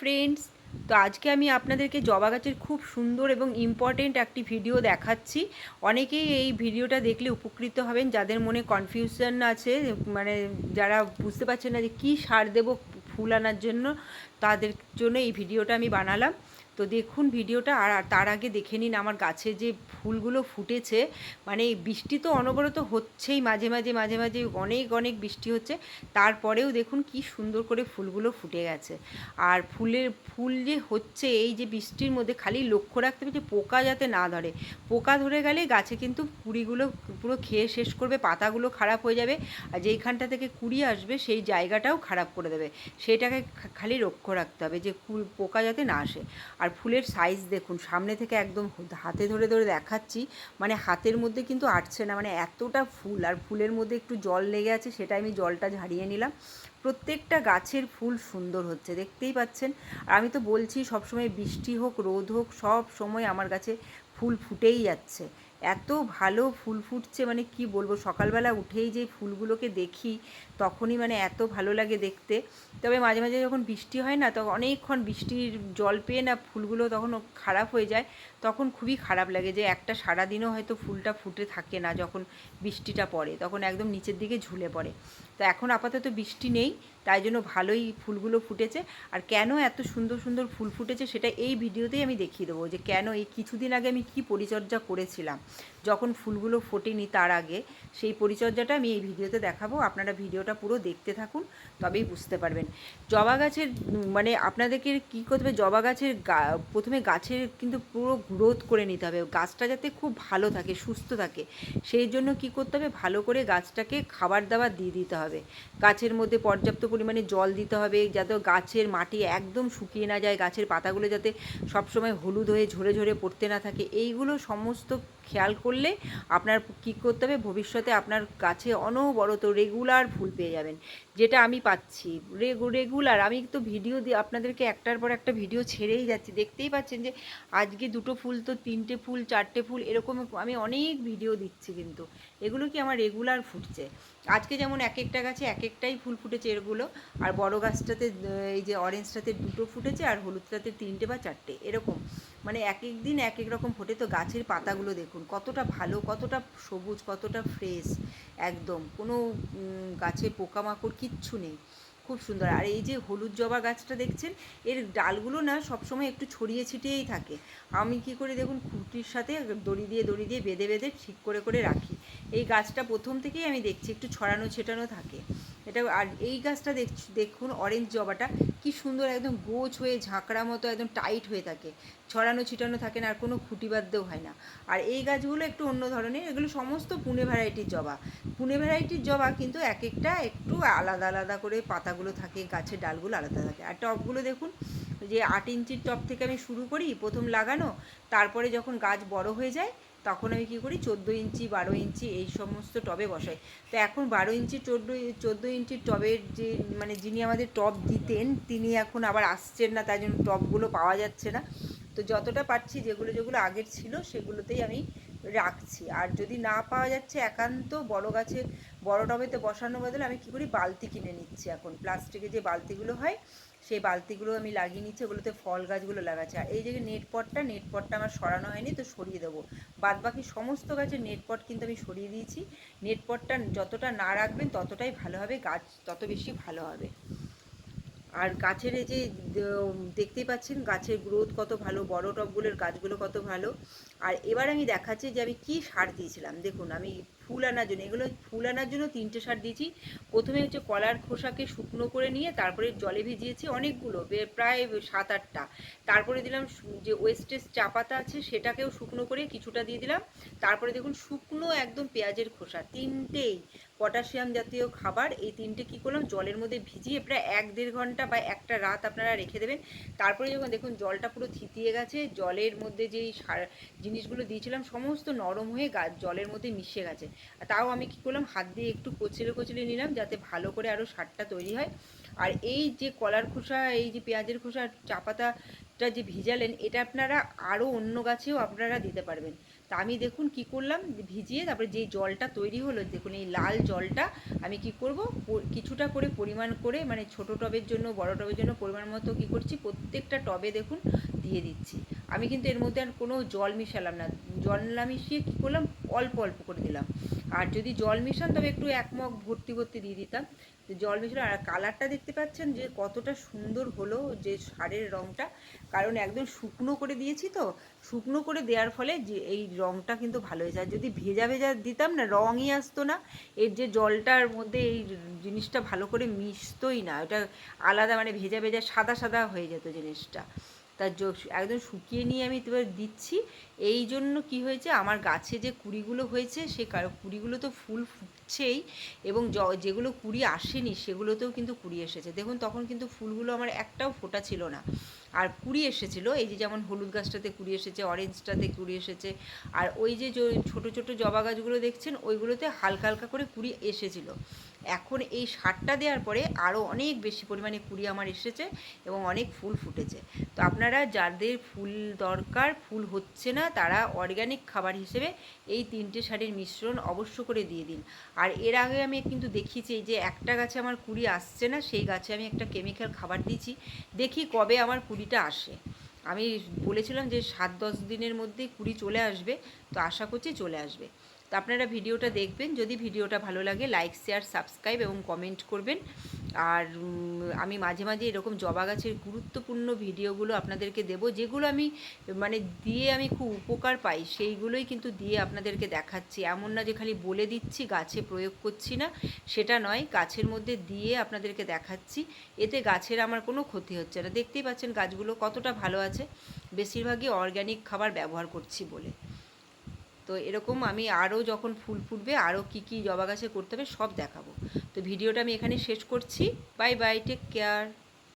Friends তো আজকে আমি আপনাদেরকে জবা গাছের খুব সুন্দর এবং ইম্পর্টেন্ট একটি ভিডিও দেখাচ্ছি। অনেকেই এই ভিডিওটা দেখলে উপকৃত হবেন, যাদের মনে কনফিউশন আছে মানে যারা বুঝতে পারছেন না যে কী সার দেবো ফুল আনার জন্য, তাদের জন্য এই ভিডিওটা আমি বানালাম। তো দেখুন ভিডিওটা, আর তার আগে দেখে নিন আমার গাছে যে ফুলগুলো ফুটেছে। মানে বৃষ্টি তো অনবরত হচ্ছেই, মাঝে মাঝে মাঝে মাঝে অনেক অনেক বৃষ্টি হচ্ছে। তারপরেও দেখুন কি সুন্দর করে ফুলগুলো ফুটে গেছে। আর ফুলের, ফুল যে হচ্ছে, এই যে বৃষ্টির মধ্যে খালি লক্ষ্য রাখতে হবে যে পোকা যাতে না ধরে। পোকা ধরে গেলে গাছে কিন্তু কুড়িগুলো পুরো খেয়ে শেষ করবে, পাতাগুলো খারাপ হয়ে যাবে, আর যেইখানটা থেকে কুড়ি আসবে সেই জায়গাটাও খারাপ করে দেবে। সেটাকে খালি লক্ষ্য রাখতে হবে যে পোকা যাতে না আসে। আর ফুলের সাইজ দেখুন, সামনে থেকে একদম হাতে ধরে ধরে দেখাচ্ছি মানে হাতের মধ্যে কিন্তু আটছে না মানে এতটা ফুল, আর ফুলের মধ্যে একটু জল লেগে আছে সেটা আমি জলটা ঝাড়িয়ে নিলাম। প্রত্যেকটা গাছের ফুল সুন্দর হচ্ছে, দেখতেই পাচ্ছেন। আর আমি তো বলছি, সবসময় বৃষ্টি হোক, রোদ হোক, সব সময় আমার গাছে ফুল ফুটেই যাচ্ছে। এত ভালো ফুল ফুটছে মানে কি বলব, সকালবেলা উঠেই যে ফুলগুলোকে দেখি, তখনই মানে এত ভালো লাগে দেখতে। তবে মাঝে মাঝে যখন বৃষ্টি হয় না, তখন অনেকক্ষণ বৃষ্টির জল পেয়ে না ফুলগুলো তখন খারাপ হয়ে যায়, তখন খুবই খারাপ লাগে যে একটা সারাদিনও হয়তো ফুলটা ফুটে থাকে না যখন বৃষ্টিটা পড়ে, তখন একদম নিচের দিকে ঝুলে পড়ে। তো এখন আপাতত বৃষ্টি নেই, তাই জন্য ভালোই ফুলগুলো ফুটেছে। আর কেন এত সুন্দর সুন্দর ফুল ফুটেছে সেটা এই ভিডিওতেই আমি দেখিয়ে দেবো যে কেন এই কিছুদিন আগে আমি কি পরিচর্যা করেছিলাম। যখন ফুলগুলো ফোটেনি তার আগে, সেই পরিচর্যাটা আমি এই ভিডিওতে দেখাবো। আপনারা ভিডিওটা পুরো দেখতে থাকুন, তবেই বুঝতে পারবেন। জবা গাছের মানে আপনাদেরকে কী করতে হবে, জবা গাছের প্রথমে গাছের কিন্তু পুরো গ্রোথ করে নিতে হবে। গাছটা যাতে খুব ভালো থাকে, সুস্থ থাকে, সেই জন্য কি করতে হবে, ভালো করে গাছটাকে খাবার দাবার দিয়ে দিতে হবে। গাছের মধ্যে পর্যাপ্ত পরিমাণে জল দিতে হবে যাতে গাছের মাটি একদম শুকিয়ে না যায়, গাছের পাতাগুলো যাতে সবসময় হলুদ হয়ে ঝরে ঝরে পড়তে না থাকে। এইগুলো সমস্ত খেয়াল করলে আপনার কী করতে হবে, ভবিষ্যতে আপনার গাছে অনবরত রেগুলার ফুল পেয়ে যাবেন। যেটা আমি পাচ্ছি। রেগু রেগুলার আমি তো ভিডিও দিয়ে আপনাদেরকে একটার পর একটা ভিডিও ছেড়েই যাচ্ছি। দেখতেই পাচ্ছেন যে আজকে দুটো ফুল তো তিনটে ফুল, চারটে ফুল, এরকম আমি অনেক ভিডিও দিচ্ছি কিন্তু। এগুলো কি আমার রেগুলার ফুটছে? আজকে যেমন এক একটা গাছে এক একটাই ফুল ফুটেছে এগুলো, আর বড় গাছটাতে, এই যে অরেঞ্জটাতে দুটো ফুটেছে আর হলুদটাতে তিনটে বা চারটে, এরকম। মানে এক এক দিন এক এক রকম ফোটে। তো গাছের পাতাগুলো দেখুন, কতটা ভালো, কতটা সবুজ, কতটা ফ্রেশ, একদম। কোনো গাছে পোকামাকড় কিচ্ছু নেই। খুব সুন্দর। আর এই যে হলুদ জবা গাছটা দেখছেন, এর ডালগুলো না সবসময় একটু ছড়িয়ে ছিটিয়েই থাকে। আমি কি করি দেখুন, খুঁটির সাথে দড়ি দিয়ে দড়ি দিয়ে বেঁধে বেঁধে ঠিক করে করে রাখি। এই গাছটা প্রথম থেকেই আমি দেখছি, একটু ছড়ানো, ছেটানো থাকে। এটা, আর এই গাছটা দেখুন অরেঞ্জ জবাটা কি সুন্দর একদম গোছ হয়ে ঝাঁকড়া মতো একদম টাইট হয়ে থাকে। ছড়ানো, ছিটানো থাকে না, আর কোনো খুঁটি বাদ্যও হয় না। আর এই গাছগুলো একটু অন্য ধরনের, এগুলো সমস্ত পুনে ভ্যারাইটির জবা। পুনে ভ্যারাইটির জবা কিন্তু এক একটা একটু আলাদা আলাদা করে পাতাগুলো থাকে, গাছের ডালগুলো আলাদা থাকে। আর টবগুলো দেখুন, যে আট ইঞ্চির টব থেকে আমি শুরু করি, প্রথম লাগানো, তারপরে যখন গাছ বড় হয়ে যায় তখন আমি কী করি, চোদ্দ ইঞ্চি, বারো ইঞ্চি এই সমস্ত টবে বসাই। তো এখন বারো ইঞ্চি, চোদ্দ চোদ্দ ইঞ্চির টবের যে মানে যিনি আমাদের টব দিতেন, তিনি এখন আবার আসছেন না, তাই জন্য টবগুলো পাওয়া যাচ্ছে না। তো যতটা পারছি, যেগুলো যেগুলো আগের ছিল, সেগুলোতেই আমি রাখছি। আর যদি না পাওয়া যাচ্ছে একান্ত বড় গাছে, বড় টবেতে বসানো বদলে আমি কী করি? বালতি কিনে নিচ্ছি এখন। প্লাস্টিকের যে বালতিগুলো হয়, সেই বালতিগুলো আমি লাগিয়ে নিচ্ছি। ওগুলোতে ফল গাছগুলো লাগাচ্ছি। আর এই যে নেট পটটা নেট পটটা আমার সরানো হয়নি, তো সরিয়ে দেবো। বাদ বাকি সমস্ত গাছের নেট পট কিন্তু আমি সরিয়ে দিয়েছি। নেট পটটা যতটা না রাখবেন, ততটাই ভালো হবে। গাছ তত বেশি ভালো হবে। আর গাছের এই যে দেখতেই পাচ্ছেন গাছের গ্রোথ কত ভালো, বড় টবগুলোর গাছগুলো কত ভালো। আর এবার আমি দেখাচ্ছি যে আমি কি সার দিয়েছিলাম। দেখুন, আমি ফুল আনার জন্য, এগুলো ফুল আনার জন্য তিনটে সার দিয়েছি। প্রথমে হচ্ছে কলার খোসাকে শুকনো করে নিয়ে তারপরে জলে ভিজিয়েছি অনেকগুলো প্রায় সাত আটটা। তারপরে দিলাম যে ওয়েস্টেজ চা পাতা আছে সেটাকেও শুকনো করে কিছুটা দিয়ে দিলাম। তারপরে দেখুন শুকনো একদম পেঁয়াজের খোসা, তিনটেই। পটাশিয়াম জাতীয় খাবার। এই তিনটে কী করলাম? জলের মধ্যে ভিজিয়ে প্রায় এক দেড় ঘণ্টা বা একটা রাত আপনারা রেখে দেবেন। তারপরে যখন দেখুন জলটা পুরো থিতিয়ে গেছে, জলের মধ্যে যেই সার জিনিসগুলো দিয়েছিলাম সমস্ত নরম হয়ে জলের মধ্যে মিশে গেছে। তাও আমি কী করলাম? হাত দিয়ে একটু কচলে কচলে নিলাম যাতে ভালো করে আরও সারটা তৈরি হয়। আর এই যে কলার খোসা, এই যে পেঁয়াজের খোসা চা পাতাটা যে ভিজালেন, এটা আপনারা আরও অন্য গাছেও আপনারা দিতে পারবেন। তা আমি দেখুন কি করলাম? ভিজিয়ে তারপরে যে জলটা তৈরি হলো, দেখুন এই লাল জলটা আমি কি করব? কিছুটা করে পরিমাণ করে মানে ছোট টবের জন্য, বড় টবের জন্য পরিমাণ মতো কি করছি? প্রত্যেকটা টবে দেখুন দিয়ে দিচ্ছি। আমি কিন্তু এর মধ্যে আর কোনো জল মিশালাম না। জল না মিশিয়ে কী করলাম? অল্প অল্প করে দিলাম। আর যদি জল মিশান, তবে একটু এক মগ ভর্তি ভর্তি দিয়ে দিতাম। জল মিশানো আর কালারটা দেখতে পাচ্ছেন যে কতটা সুন্দর হলো যে সারের রঙটা কারণ একদম শুকনো করে দিয়েছি তো। শুকনো করে দেওয়ার ফলে যে এই রঙটা কিন্তু ভালো হয়েছে। আর যদি ভেজা ভেজা দিতাম না, রঙই আসতো না। এর যে জলটার মধ্যে এই জিনিসটা ভালো করে মিশতোই না। ওটা আলাদা মানে ভেজা ভেজা, সাদা সাদা হয়ে যেত জিনিসটা। তা জ- একদম শুকিয়ে নিয়ে আমি এবার দিচ্ছি। এই জন্য কি হয়েছে, আমার গাছে যে কুড়িগুলো হয়েছে, সে কুড়িগুলো তো ফুল ফুটছেই এবং যেগুলো কুড়ি আসেনি সেগুলোতেও কিন্তু কুড়ি এসেছে। দেখুন, তখন কিন্তু ফুলগুলো আমার একটাও ফোটা ছিল না। আর কুড়ি এসেছিল, এই যে যেমন হলুদ গাছটাতে কুড়ি এসেছে অরেঞ্জটাতে কুড়ি এসেছে, আর ওই যে ছোট ছোট জবা গাছগুলো দেখছেন, ওইগুলোতে হালকা হালকা করে কুড়ি এসেছিল। এখন এই সারটা দেওয়ার পরে আরও অনেক বেশি পরিমাণে কুড়ি আমার এসেছে এবং অনেক ফুল ফুটেছে। তো আপনারা যাদের ফুল দরকার, ফুল হচ্ছে না, তারা অর্গ্যানিক খাবার হিসেবে এই তিনটে শাড়ির মিশ্রণ অবশ্য করে দিয়ে দিন। আর এর আগে আমি কিন্তু দেখিয়েছি যে একটা গাছে আমার কুড়ি আসছে না, সেই গাছে আমি একটা কেমিক্যাল খাবার দিয়েছি। দেখি কবে আমার কুড়িটা আসে। আমি বলেছিলাম যে সাত দশ দিনের মধ্যে কুড়ি চলে আসবে, তো আশা করছি চলে আসবে। তো আপনারা ভিডিওটা দেখবেন। যদি ভিডিওটা ভালো লাগে লাইক শেয়ার সাবস্ক্রাইব এবং কমেন্ট করবেন। আর আমি মাঝে মাঝে এরকম জবা গাছের গুরুত্বপূর্ণ ভিডিওগুলো আপনাদেরকে দেব। যেগুলো আমি মানে দিয়ে আমি খুব উপকার পাই, সেইগুলোই কিন্তু দিয়ে আপনাদেরকে দেখাচ্ছি। এমন না যে খালি বলে দিচ্ছি, গাছে প্রয়োগ করছি না, সেটা নয়। গাছের মধ্যে দিয়ে আপনাদেরকে দেখাচ্ছি। এতে গাছের আমার কোনো ক্ষতি হচ্ছে না। দেখতেই পাচ্ছেন গাছগুলো কতটা ভালো আছে। বেশিরভাগই অর্গ্যানিক খাবার ব্যবহার করছি বলে। তো এরকম আমি আরও যখন ফুল ফুটবে, আরও কী কী জবা গাছে করতে হবে সব দেখাবো। তো ভিডিওটা আমি এখানে শেষ করছি। Bye bye take care